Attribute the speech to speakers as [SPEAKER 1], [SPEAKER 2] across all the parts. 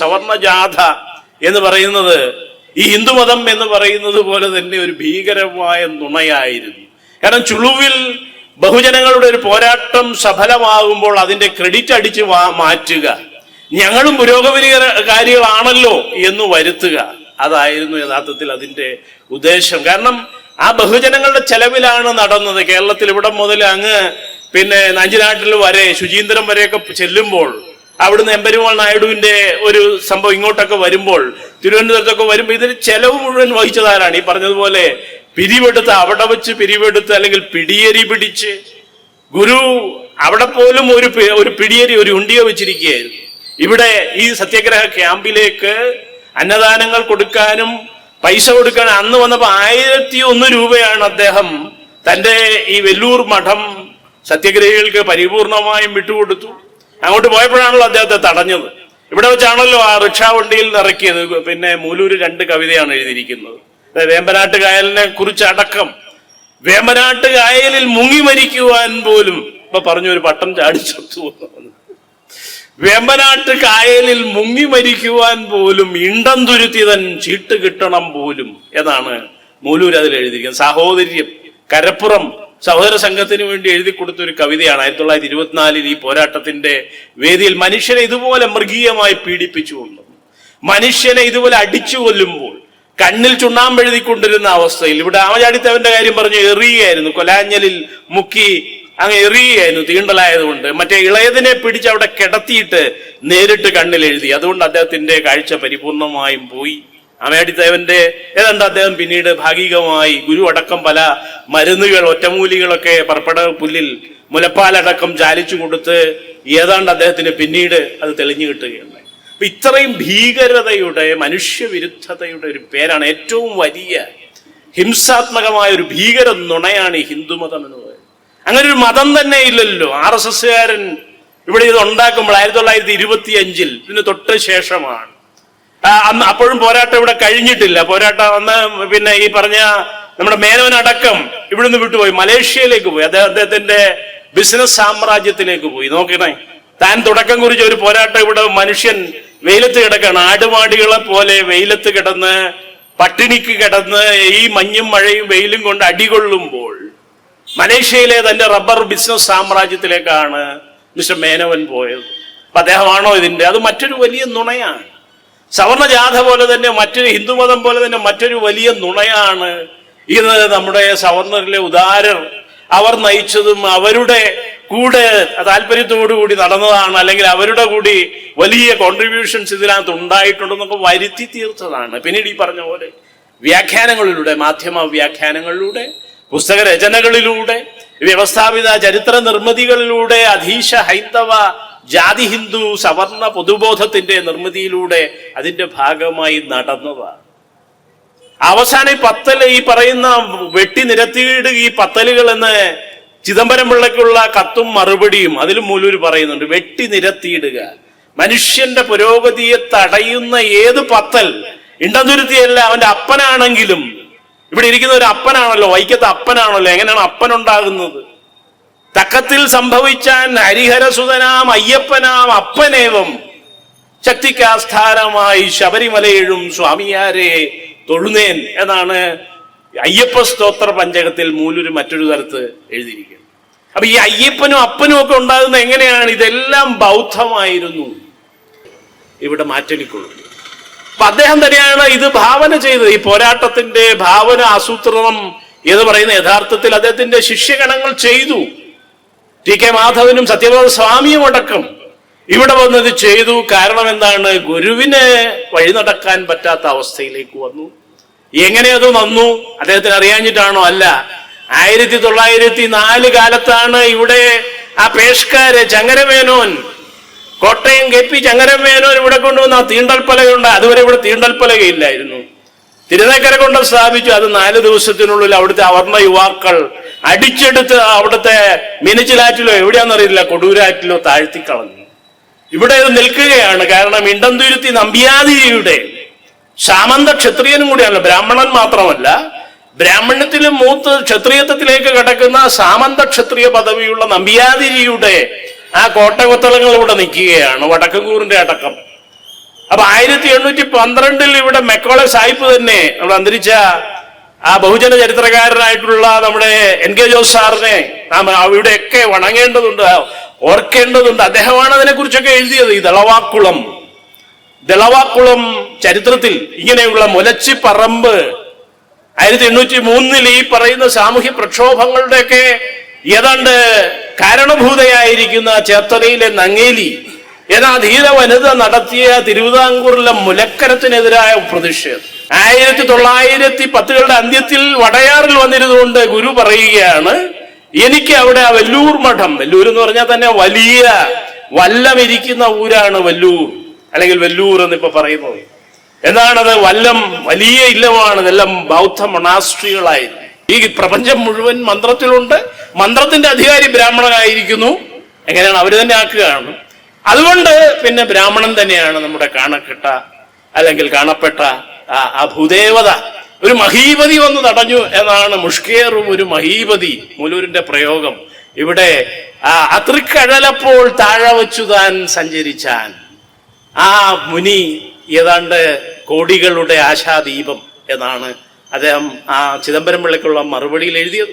[SPEAKER 1] സവർണ ജാഥ എന്ന് പറയുന്നത് ഈ ഹിന്ദുമതം എന്ന് പറയുന്നത് പോലെ തന്നെ ഒരു ഭീകരമായ നുണയായിരുന്നു. കാരണം ചുളുവിൽ ബഹുജനങ്ങളുടെ ഒരു പോരാട്ടം സഫലമാകുമ്പോൾ അതിന്റെ ക്രെഡിറ്റ് അടിച്ച് മാറ്റുക. ഞങ്ങളും പുരോഗമനകാരികളാണല്ലോ എന്ന് വരുത്തുക. അതായിരുന്നു യഥാർത്ഥത്തിൽ അതിന്റെ ഉദ്ദേശം. കാരണം ആ ബഹുജനങ്ങളുടെ ചെലവിലാണ് നടന്നത്. കേരളത്തിൽ ഇവിടെ മുതൽ അങ്ങ് പിന്നെ നഞ്ചിനാട്ടിൽ വരെ ശുചീന്ദ്രം വരെയൊക്കെ ചെല്ലുമ്പോൾ അവിടുന്ന് എമ്പരുമാൾ നായിഡുവിന്റെ ഒരു സംഭവം ഇങ്ങോട്ടൊക്കെ വരുമ്പോൾ തിരുവനന്തപുരത്തൊക്കെ വരുമ്പോൾ ഇതിന് ചെലവ് മുഴുവൻ വഹിച്ചതാരാണ്? ഈ പറഞ്ഞതുപോലെ പിരിവെടുത്ത് അവിടെ വെച്ച് പിരിവെടുത്ത് അല്ലെങ്കിൽ പിടിയേരി പിടിച്ച്. ഗുരു അവിടെ പോലും ഒരു ഒരു പിടിയേരി ഒരു ഉണ്ടിയോ വെച്ചിരിക്കുകയായിരുന്നു. ഇവിടെ ഈ സത്യാഗ്രഹ ക്യാമ്പിലേക്ക് അന്നദാനങ്ങൾ കൊടുക്കാനും പൈസ കൊടുക്കാനും അന്ന് വന്നപ്പോൾ ആയിരത്തി ഒന്ന് രൂപയാണ് അദ്ദേഹം തന്റെ ഈ വെല്ലൂർ മഠം സത്യഗ്രഹികൾക്ക് പരിപൂർണമായും വിട്ടുകൊടുത്തു. അങ്ങോട്ട് പോയപ്പോഴാണല്ലോ അദ്ദേഹത്തെ തടഞ്ഞത്. ഇവിടെ വെച്ചാണല്ലോ ആ റിക്ഷാ വണ്ടിയിൽ നിറക്കിയത് പിന്നെ മൂലൂര് രണ്ട് കവിതയാണ് എഴുതിയിരിക്കുന്നത്. വേമ്പനാട്ട് കായലിനെ കുറിച്ച് അടക്കം. വേമ്പനാട്ട് കായലിൽ മുങ്ങി മരിക്കുവാൻ പോലും ഇപ്പൊ പറഞ്ഞു ഒരു പട്ടം ചാടിച്ചു വേമ്പനാട്ട് കായലിൽ മുങ്ങി മരിക്കുവാൻ പോലും ഇണ്ടം തുരുത്തിതൻ ചീട്ട് കിട്ടണം പോലും എന്നാണ് മൂലൂർ അതിൽ എഴുതിയിരിക്കുന്നത്. സാഹോദര്യം കരപ്പുറം സഹോദര സംഘത്തിന് വേണ്ടി എഴുതി കൊടുത്ത ഒരു കവിതയാണ്. ആയിരത്തി തൊള്ളായിരത്തി ഇരുപത്തിനാലിൽ ഈ പോരാട്ടത്തിന്റെ വേദിയിൽ മനുഷ്യനെ ഇതുപോലെ മൃഗീയമായി പീഡിപ്പിച്ചുകൊണ്ട് മനുഷ്യനെ ഇതുപോലെ അടിച്ചു കൊല്ലുമ്പോൾ കണ്ണിൽ ചുണ്ണാമ്പെഴുതിക്കൊണ്ടിരുന്ന അവസ്ഥയിൽ ഇവിടെ ആമചാടിത്തവന്റെ കാര്യം പറഞ്ഞു എറിയുകയായിരുന്നു. കൊലാഞ്ഞലിൽ മുക്കി അങ്ങ് എറിയുകയായിരുന്നു തീണ്ടലായതുകൊണ്ട്. മറ്റേ ഇളയതിനെ പിടിച്ച് അവിടെ കിടത്തിയിട്ട് നേരിട്ട് കണ്ണിൽ എഴുതി. അതുകൊണ്ട് അദ്ദേഹത്തിന്റെ കാഴ്ച പരിപൂർണമായും പോയി. ആമയാടിത്തേവന്റെ ഏതാണ്ട് അദ്ദേഹം പിന്നീട് ഭാഗികമായി ഗുരു അടക്കം പല മരുന്നുകൾ ഒറ്റമൂലികളൊക്കെ പർപ്പട പുല്ലിൽ മുലപ്പാലടക്കം ചാലിച്ചു കൊടുത്ത് ഏതാണ്ട് അദ്ദേഹത്തിന് പിന്നീട് അത് തെളിഞ്ഞു കിട്ടുകയുണ്ടായി. അപ്പൊ ഇത്രയും ഭീകരതയുടെ മനുഷ്യവിരുദ്ധതയുടെ ഒരു പേരാണ് ഏറ്റവും വലിയ ഹിംസാത്മകമായ ഒരു ഭീകര നുണയാണ് ഈ ഹിന്ദുമതം എന്ന് പറയുന്നത്. അങ്ങനെ ഒരു മതം തന്നെ ഇല്ലല്ലോ. ആർ എസ് എസ്സുകാരൻ ഇവിടെ ഇത് ഉണ്ടാക്കുമ്പോൾ ആയിരത്തി തൊള്ളായിരത്തി ഇരുപത്തി അഞ്ചിൽ ഇതിന് തൊട്ട് ശേഷമാണ്. അപ്പോഴും പോരാട്ടം ഇവിടെ കഴിഞ്ഞിട്ടില്ല. പോരാട്ടം അന്ന് പിന്നെ ഈ പറഞ്ഞ നമ്മുടെ മേനോനടക്കം ഇവിടുന്ന് വിട്ടുപോയി. മലേഷ്യയിലേക്ക് പോയി. അദ്ദേഹം അദ്ദേഹത്തിന്റെ ബിസിനസ് സാമ്രാജ്യത്തിലേക്ക് പോയി. നോക്കണേ. താൻ തുടക്കം കുറിച്ച ഒരു പോരാട്ടം ഇവിടെ മനുഷ്യൻ വെയിലത്ത് കിടക്കാണ് ആടുമാടികളെ പോലെ വെയിലത്ത് കിടന്ന് പട്ടിണിക്ക് കിടന്ന് ഈ മഞ്ഞും മഴയും വെയിലും കൊണ്ട് അടികൊള്ളുമ്പോൾ മലേഷ്യയിലെ തന്റെ റബ്ബർ ബിസിനസ് സാമ്രാജ്യത്തിലേക്കാണ് മിസ്റ്റർ മേനവൻ പോയത്. അപ്പൊ അദ്ദേഹമാണോ ഇതിന്റെ? അത് മറ്റൊരു വലിയ നുണയാണ്. സവർണ ജാഥ പോലെ തന്നെ മറ്റൊരു ഹിന്ദുമതം പോലെ തന്നെ മറ്റൊരു വലിയ നുണയാണ് ഇത് നമ്മുടെ സവർണരിലെ ഉദാരർ. അവർ നയിച്ചതും അവരുടെ കൂടെ താല്പര്യത്തോടു കൂടി നടന്നതാണ് അല്ലെങ്കിൽ അവരുടെ കൂടി വലിയ കോൺട്രിബ്യൂഷൻസ് ഇതിനകത്ത് ഉണ്ടായിട്ടുണ്ടെന്നൊക്കെ വരുത്തി തീർത്തതാണ്. പിന്നീട് ഈ പറഞ്ഞ പോലെ വ്യാഖ്യാനങ്ങളിലൂടെ മാധ്യമ വ്യാഖ്യാനങ്ങളിലൂടെ പുസ്തക രചനകളിലൂടെ വ്യവസ്ഥാപിത ചരിത്ര നിർമ്മിതികളിലൂടെ അധീശ ഹൈന്ദവ ജാതി ഹിന്ദു സവർണ പൊതുബോധത്തിന്റെ നിർമ്മിതിയിലൂടെ അതിന്റെ ഭാഗമായി നടന്നതാണ് അവസാനം ഈ പത്തൽ ഈ പറയുന്ന വെട്ടി നിരത്തിയിടുക ഈ പത്തലുകൾ എന്ന് ചിദംബരം പിള്ളയ്ക്കുള്ള കത്തും മറുപടിയും അതിൽ മൂലൂര് പറയുന്നുണ്ട് വെട്ടി നിരത്തിയിടുക. മനുഷ്യന്റെ പുരോഗതിയെ തടയുന്ന ഏത് പത്തൽ? ഇണ്ടതുരുത്തിയല്ല അവന്റെ അപ്പനാണെങ്കിലും. ഇവിടെ ഇരിക്കുന്ന ഒരു അപ്പനാണല്ലോ വൈക്കത്തെ അപ്പനാണല്ലോ എങ്ങനെയാണ് അപ്പൻ ഉണ്ടാകുന്നത് തക്കത്തിൽ സംഭവിച്ചാൻ ഹരിഹരസുതനാം അയ്യപ്പനാം അപ്പനേവം ശക്തിക്കാസ്ഥാനമായി ശബരിമലയിഴും സ്വാമിയാരെ തൊഴുന്നേൻ എന്നാണ് അയ്യപ്പ സ്തോത്ര പഞ്ചകത്തിൽ മൂലൊരു മറ്റൊരു തരത്ത് എഴുതിയിരിക്കുന്നത്. അപ്പൊ ഈ അയ്യപ്പനും അപ്പനും ഒക്കെ ഉണ്ടാകുന്ന എങ്ങനെയാണ്? ഇതെല്ലാം ബൗദ്ധമായിരുന്നു. ഇവിടെ മാറ്റലിക്കൊള്ളുന്നത് അപ്പൊ അദ്ദേഹം തന്നെയാണ് ഇത് ഭാവന ചെയ്തത്. ഈ പോരാട്ടത്തിന്റെ ഭാവന ആസൂത്രണം എന്ന് പറയുന്ന യഥാർത്ഥത്തിൽ അദ്ദേഹത്തിന്റെ ശിഷ്യഗണങ്ങൾ ചെയ്തു. ടി കെ മാധവനും സത്യപ്രത സ്വാമിയും അടക്കം ഇവിടെ വന്നത് ചെയ്തു. കാരണം എന്താണ്? ഗുരുവിനെ വഴി നടക്കാൻ പറ്റാത്ത അവസ്ഥയിലേക്ക് വന്നു. എങ്ങനെ അത് വന്നു? അദ്ദേഹത്തിന് അറിയാഞ്ഞിട്ടാണോ? അല്ല. ആയിരത്തി തൊള്ളായിരത്തി നാല് കാലത്താണ് ഇവിടെ ആ പേഷ്കാര് ചങ്ങരമേനോൻ കോട്ടയം കെ പി ചങ്ങരമേനോൻ ഇവിടെ കൊണ്ടുവന്ന ആ തീണ്ടൽപ്പലകയുണ്ട് അതുവരെ ഇവിടെ തീണ്ടൽപ്പലകയില്ലായിരുന്നു തിരുനക്കര കൊണ്ട് സ്ഥാപിച്ചു. അത് നാല് ദിവസത്തിനുള്ളിൽ അവിടുത്തെ അവർണ യുവാക്കൾ അടിച്ചെടുത്ത് അവിടുത്തെ മിനിച്ചിലാറ്റിലോ എവിടെയാണെന്നറിയില്ല കൊടൂരാറ്റിലോ താഴ്ത്തിക്കളഞ്ഞു. ഇവിടെ ഇത് നിൽക്കുകയാണ്. കാരണം ഇണ്ടന്തുരുത്തി നമ്പ്യാതിരിയുടെ സാമന്ത ക്ഷത്രിയനും കൂടിയാണ് ബ്രാഹ്മണൻ മാത്രമല്ല ബ്രാഹ്മണ്യത്തിലും മൂത്ത് ക്ഷത്രിയത്വത്തിലേക്ക് കിടക്കുന്ന സാമന്ത ക്ഷത്രിയ പദവിയുള്ള നമ്പ്യാതിരിയുടെ ആ കോട്ടകൊത്തളങ്ങൾ ഇവിടെ നിൽക്കുകയാണ് വടക്കുകൂറിന്റെ അടക്കം. അപ്പൊ ആയിരത്തി എണ്ണൂറ്റി പന്ത്രണ്ടിൽ ഇവിടെ മെക്കോളെ സാഹിബ് തന്നെ അവിടെ അന്തരിച്ച ആ ബഹുജന ചരിത്രകാരനായിട്ടുള്ള നമ്മുടെ എൻ കെ ജോസ് സാറിനെ നാം അവിടെയൊക്കെ വണങ്ങേണ്ടതുണ്ട് ഓർക്കേണ്ടതുണ്ട്. അദ്ദേഹമാണ് അതിനെ കുറിച്ചൊക്കെ എഴുതിയത് ഈ ദളവാക്കുളം. ദളവാക്കുളം ചരിത്രത്തിൽ ഇങ്ങനെയുള്ള മുലച്ചി പറമ്പ് ആയിരത്തി എണ്ണൂറ്റി മൂന്നിൽ ഈ പറയുന്ന സാമൂഹ്യ പ്രക്ഷോഭങ്ങളുടെയൊക്കെ ഏതാണ്ട് കാരണഭൂതയായിരിക്കുന്ന ചേർത്തലയിലെ നങ്ങേലി എന്ന ധീര വനിത നടത്തിയ തിരുവിതാംകൂറിലെ മുലക്കരത്തിനെതിരായ പ്രതിഷേധം. ആയിരത്തി തൊള്ളായിരത്തി പത്തുകളുടെ അന്ത്യത്തിൽ വടയാറിൽ വന്നിരുന്നുകൊണ്ട് ഗുരു പറയുകയാണ് എനിക്ക് അവിടെ ആ വല്ലൂർ മഠം വല്ലൂർ എന്ന് പറഞ്ഞാൽ തന്നെ വലിയ വല്ലമിരിക്കുന്ന ഊരാണ് വല്ലൂർ അല്ലെങ്കിൽ വെല്ലൂർ എന്നിപ്പോ പറയുന്നത്. എന്താണത്? വല്ലം വലിയ ഇല്ലമാണ് ഇതെല്ലാം ബൗദ്ധ മണാസ്ട്രികളായി ഈ പ്രപഞ്ചം മുഴുവൻ മന്ത്രത്തിലുണ്ട് മന്ത്രത്തിന്റെ അധികാരി ബ്രാഹ്മണനായിരിക്കുന്നു. എങ്ങനെയാണ്? അവർ തന്നെ ആക്കുകയാണ്. അതുകൊണ്ട് പിന്നെ ബ്രാഹ്മണൻ തന്നെയാണ് നമ്മുടെ കാണക്കെട്ട അല്ലെങ്കിൽ കാണപ്പെട്ട ആ ഭൂദേവത. ഒരു മഹീപതി വന്ന് തടഞ്ഞു എന്നാണ് മുഷ്കേറും ഒരു മഹീപതി മുലൂരിന്റെ പ്രയോഗം. ഇവിടെ ആ അത്രിക്കഴലപ്പോൾ താഴെ വച്ചു താൻ സഞ്ചരിച്ചാൻ. ആ മുനി ഏതാണ്ട് കോടികളുടെ ആശാദീപം എന്നാണ് അദ്ദേഹം ആ ചിദംബരം പിള്ളയ്ക്കുള്ള മറുപടിയിൽ എഴുതിയത്.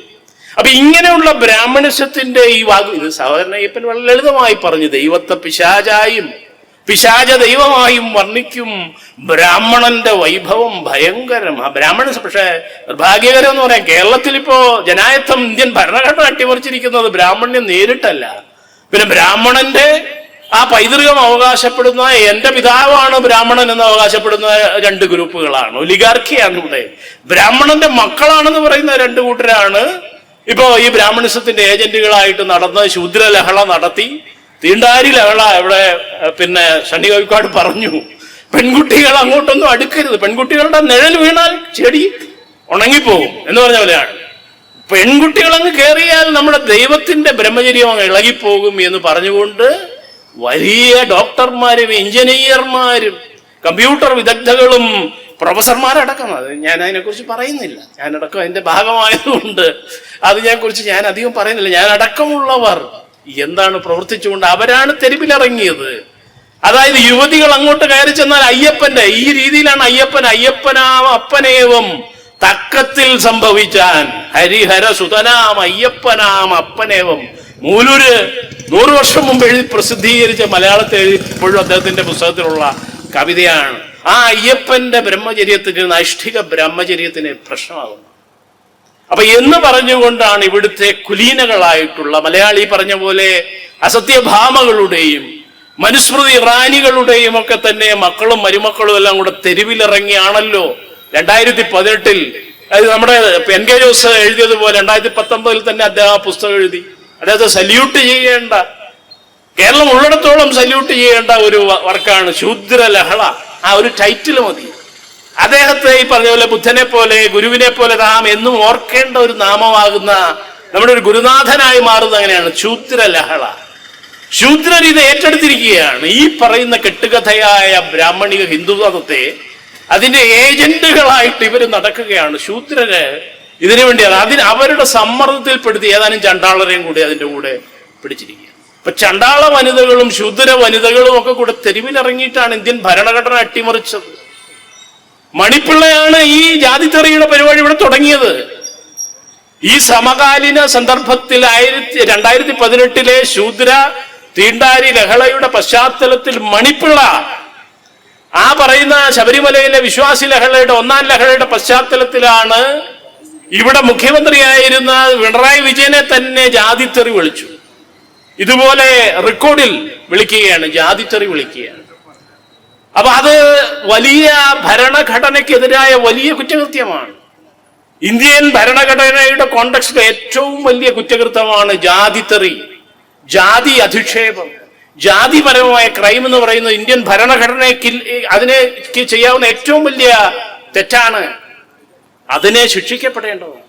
[SPEAKER 1] അപ്പൊ ഇങ്ങനെയുള്ള ബ്രാഹ്മണശത്തിന്റെ ഈ വാക്ക് ഇത് സഹോദരനയ്യപ്പൻ വളരെ ലളിതമായി പറഞ്ഞു ദൈവത്തെ പിശാചായും പിശാച ദൈവമായും വർണിക്കും. ബ്രാഹ്മണന്റെ വൈഭവം ഭയങ്കരം. ആ ബ്രാഹ്മണ പക്ഷേ നിർഭാഗ്യകരം എന്ന് പറയാം. കേരളത്തിൽ ഇപ്പോ ജനായത്വം ഇന്ത്യൻ ഭരണഘടന അട്ടിമറിച്ചിരിക്കുന്നത് ബ്രാഹ്മണ്യം നേരിട്ടല്ല. പിന്നെ ബ്രാഹ്മണന്റെ ആ പൈതൃകം അവകാശപ്പെടുന്ന എന്റെ പിതാവാണ് ബ്രാഹ്മണൻ എന്ന് അവകാശപ്പെടുന്ന രണ്ട് ഗ്രൂപ്പുകളാണ്. ഒലിഗാർക്കിയാണ് ഇവിടെ. ബ്രാഹ്മണന്റെ മക്കളാണെന്ന് പറയുന്ന രണ്ട് കൂട്ടരാണ്. ഇപ്പോ ഈ ബ്രാഹ്മണിസത്തിന്റെ ഏജന്റുകളായിട്ട് നടന്ന് ശൂദ്രലഹള നടത്തി തീണ്ടാരി അവളാ ഇവിടെ പിന്നെ ഷണി കോഴിക്കാട് പറഞ്ഞു. പെൺകുട്ടികൾ അങ്ങോട്ടൊന്നും അടുക്കരുത്. പെൺകുട്ടികളുടെ നിഴൽ വീണാൽ ചെടി ഉണങ്ങിപ്പോകും എന്ന് പറഞ്ഞ പോലെയാണ്. പെൺകുട്ടികൾ അങ്ങ് കയറിയാൽ നമ്മുടെ ദൈവത്തിന്റെ ബ്രഹ്മചര്യം അങ്ങ് ഇളകിപ്പോകും എന്ന് പറഞ്ഞുകൊണ്ട് വലിയ ഡോക്ടർമാരും എഞ്ചിനീയർമാരും കമ്പ്യൂട്ടർ വിദഗ്ധകളും പ്രൊഫസർമാരടക്കം അത് ഞാൻ അതിനെക്കുറിച്ച് പറയുന്നില്ല. ഞാനടക്കം അതിന്റെ ഭാഗമായതുകൊണ്ട് അത് ഞാൻ കുറിച്ച് ഞാൻ അധികം പറയുന്നില്ല. ഞാൻ അടക്കമുള്ളവർ എന്താണ് പ്രവർത്തിച്ചുകൊണ്ട് അവരാണ് തെരുവിലിറങ്ങിയത്. അതായത് യുവതികൾ അങ്ങോട്ട് കയറി ചെന്നാൽ അയ്യപ്പന്റെ ഈ രീതിയിലാണ് അയ്യപ്പൻ അയ്യപ്പനാം അപ്പനേവം തക്കത്തിൽ സംഭവിച്ചാൻ. ഹരിഹര സുതനാം അയ്യപ്പനാം അപ്പനേവം. മൂലൂര് നൂറു വർഷം മുമ്പ് എഴുതി പ്രസിദ്ധീകരിച്ച മലയാളത്തിൽ എഴുതി ഇപ്പോഴും അദ്ദേഹത്തിന്റെ പുസ്തകത്തിലുള്ള കവിതയാണ്. ആ അയ്യപ്പന്റെ ബ്രഹ്മചര്യത്തിന് നൈഷ്ഠിക ബ്രഹ്മചര്യത്തിന് പ്രശ്നമാകുന്നു. അപ്പൊ എന്ന് പറഞ്ഞുകൊണ്ടാണ് ഇവിടുത്തെ കുലീനകളായിട്ടുള്ള മലയാളി പറഞ്ഞ പോലെ അസത്യഭാമകളുടെയും മനുസ്മൃതി റാനികളുടെയും ഒക്കെ തന്നെ മക്കളും മരുമക്കളും എല്ലാം കൂടെ തെരുവിലിറങ്ങിയാണല്ലോ. രണ്ടായിരത്തി പതിനെട്ടിൽ അത് നമ്മുടെ എൻ കെ ജോസ് എഴുതിയതുപോലെ രണ്ടായിരത്തി പത്തൊമ്പതിൽ തന്നെ അദ്ദേഹം ആ പുസ്തകം എഴുതി. അദ്ദേഹത്തെ സല്യൂട്ട് ചെയ്യേണ്ട കേരളം ഉള്ളിടത്തോളം സല്യൂട്ട് ചെയ്യേണ്ട ഒരു വർക്കാണ് ശൂദ്ര ലഹള ആ ഒരു ടൈറ്റിൽ മതി. അദ്ദേഹത്തെ ഈ പറഞ്ഞ പോലെ ബുദ്ധനെ പോലെ ഗുരുവിനെ പോലെ നാം എന്നും ഓർക്കേണ്ട ഒരു നാമമാകുന്ന നമ്മുടെ ഒരു ഗുരുനാഥനായി മാറുന്നത് അങ്ങനെയാണ്. ശൂദ്ര ലഹള ശൂദ്രർ ഇത് ഏറ്റെടുത്തിരിക്കുകയാണ്. ഈ പറയുന്ന കെട്ടുകഥയായ ബ്രാഹ്മണിക ഹിന്ദു ഹിന്ദുമതത്തെ അതിന്റെ ഏജന്റുകളായിട്ട് ഇവർ നടക്കുകയാണ്. ശൂദ്രര് ഇതിനു വേണ്ടിയാണ്. അതിന് അവരുടെ സമ്മർദ്ദത്തിൽപ്പെടുത്തി ഏതാനും ചണ്ടാളരെയും കൂടി അതിന്റെ കൂടെ പിടിച്ചിരിക്കുക ഇപ്പൊ ചണ്ടാള വനിതകളും ശൂദ്ര വനിതകളും ഒക്കെ കൂടെ തെരുവിലിറങ്ങിയിട്ടാണ് ഇന്ത്യൻ ഭരണഘടന അട്ടിമറിച്ചത്. മണിപ്പിള്ളയാണ് ഈ ജാതിത്തെറിയുടെ പരിപാടി ഇവിടെ തുടങ്ങിയത്. ഈ സമകാലീന സന്ദർഭത്തിൽ ആയിരത്തി രണ്ടായിരത്തി പതിനെട്ടിലെ ശൂദ്ര തീണ്ടാരി ലഹളയുടെ പശ്ചാത്തലത്തിൽ മണിപ്പിള്ള ആ പറയുന്ന ശബരിമലയിലെ വിശ്വാസി ലഹളയുടെ ഒന്നാം ലഹളയുടെ പശ്ചാത്തലത്തിലാണ് ഇവിടെ മുഖ്യമന്ത്രിയായിരുന്ന പിണറായി വിജയനെ തന്നെ ജാതിത്തെറി വിളിച്ചു. ഇതുപോലെ റെക്കോർഡിൽ വിളിക്കുകയാണ് ജാതിത്തെറി വിളിക്കുകയാണ്. അപ്പൊ അത് വലിയ ഭരണഘടനയ്ക്കെതിരായ വലിയ കുറ്റകൃത്യമാണ്. ഇന്ത്യൻ ഭരണഘടനയുടെ കോണ്ടക്സ്റ്റിൽ ഏറ്റവും വലിയ കുറ്റകൃത്യമാണ് ജാതിത്തെറി ജാതി അധിക്ഷേപം. ജാതിപരമായ ക്രൈം എന്ന് പറയുന്നത് ഇന്ത്യൻ ഭരണഘടനയ്ക്ക് അതിനെ ചെയ്യാവുന്ന ഏറ്റവും വലിയ തെറ്റാണ്. അതിനെ ശിക്ഷിക്കപ്പെടേണ്ടതാണ്.